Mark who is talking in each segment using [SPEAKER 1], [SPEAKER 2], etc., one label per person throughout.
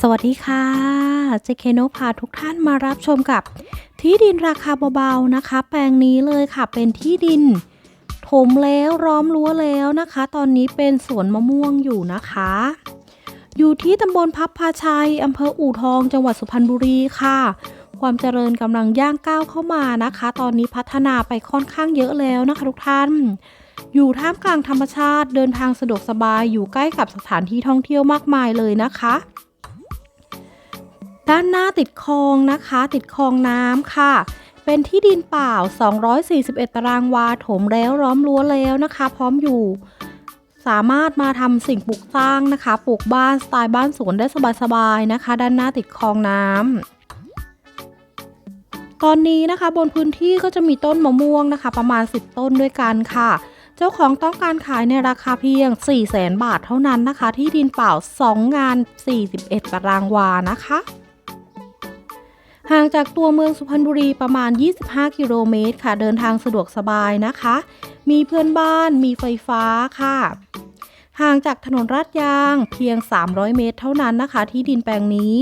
[SPEAKER 1] สวัสดีค่ะเจเคโนพาทุกท่านมารับชมกับ ที่ดินราคาเบาๆนะคะ แปลงนี้เลยค่ะเป็นที่ดิน ถมแล้วร้อมรั้วแล้วนะคะ ตอนนี้เป็นสวนมะม่วงอยู่นะคะ อยู่ที่ตำบลพับพาชัยอำเภออู่ทอง จังหวัดสุพรรณบุรีค่ะ ความเจริญกำลังย่างก้าวเข้ามานะคะ ตอนนี้พัฒนาไปค่อนข้างเยอะแล้วนะคะ ทุกท่านอยู่ท่ามกลางธรรมชาติเดินทางสะดวกสบายอยู่ใกล้กับสถานที่ท่องเที่ยวมากมายเลยนะคะ ด้านหน้าติดคลองนะคะ ติดคลองน้ำค่ะ เป็นที่ดินเปล่า 241 ตารางวาถมแล้วล้อมรั้วแล้วนะคะ พร้อมอยู่ สามารถมาทำสิ่งปลูกสร้างนะคะ ปลูกบ้านสไตล์บ้านสวนได้สบายๆนะคะ ด้านหน้าติดคลองน้ำตอนนี้นะคะบนพื้นที่ก็จะมีต้นมะม่วงนะคะ ประมาณ 10 ต้นด้วยกันค่ะ เจ้าของต้องการขายในราคาเพียง 4 0 0แสนบาทเท่านั้นนะคะ ที่ดินเปล่า 2 งาน 41 ตารางวานะคะ ห่างจากตัวเมืองสุพรรณบุรีประมาณ 25 กิโลเมตรค่ะ เดินทางสะดวกสบายนะคะ มีเพื่อนบ้าน มีไฟฟ้าค่ะ ห่างจากถนนลาดยางเพียง 300 เมตรเท่านั้นนะคะ ที่ดินแปลงนี้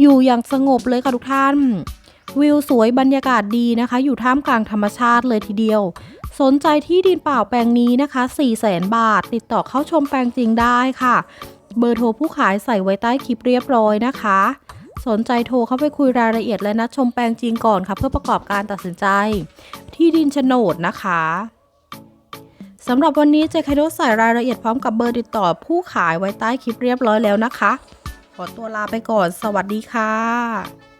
[SPEAKER 1] อยู่อย่างสงบเลยค่ะทุกท่าน วิวสวยบรรยากาศดีนะคะ อยู่ท่ามกลางธรรมชาติเลยทีเดียว สนใจที่ดินเปล่าแปลงนี้นะคะ4 0 0แสนบาท ติดต่อเข้าชมแปลงจริงได้ค่ะ เบอร์โทรผู้ขายใส่ไว้ใต้คลิปเรียบร้อยนะคะ สนใจโทรเข้าไปคุยรายละเอียดและนัดชมแปลงจริงก่อนค่ะ เพื่อประกอบการตัดสินใจ ที่ดินโฉนดนะคะสำหรับวันนี้เจคไคโดใส่รายละเอียดพร้อมกับเบอร์ติดต่อผู้ขายไว้ใต้คลิปเรียบร้อยแล้วนะคะ ขอตัวลาไปก่อน สวัสดีค่ะ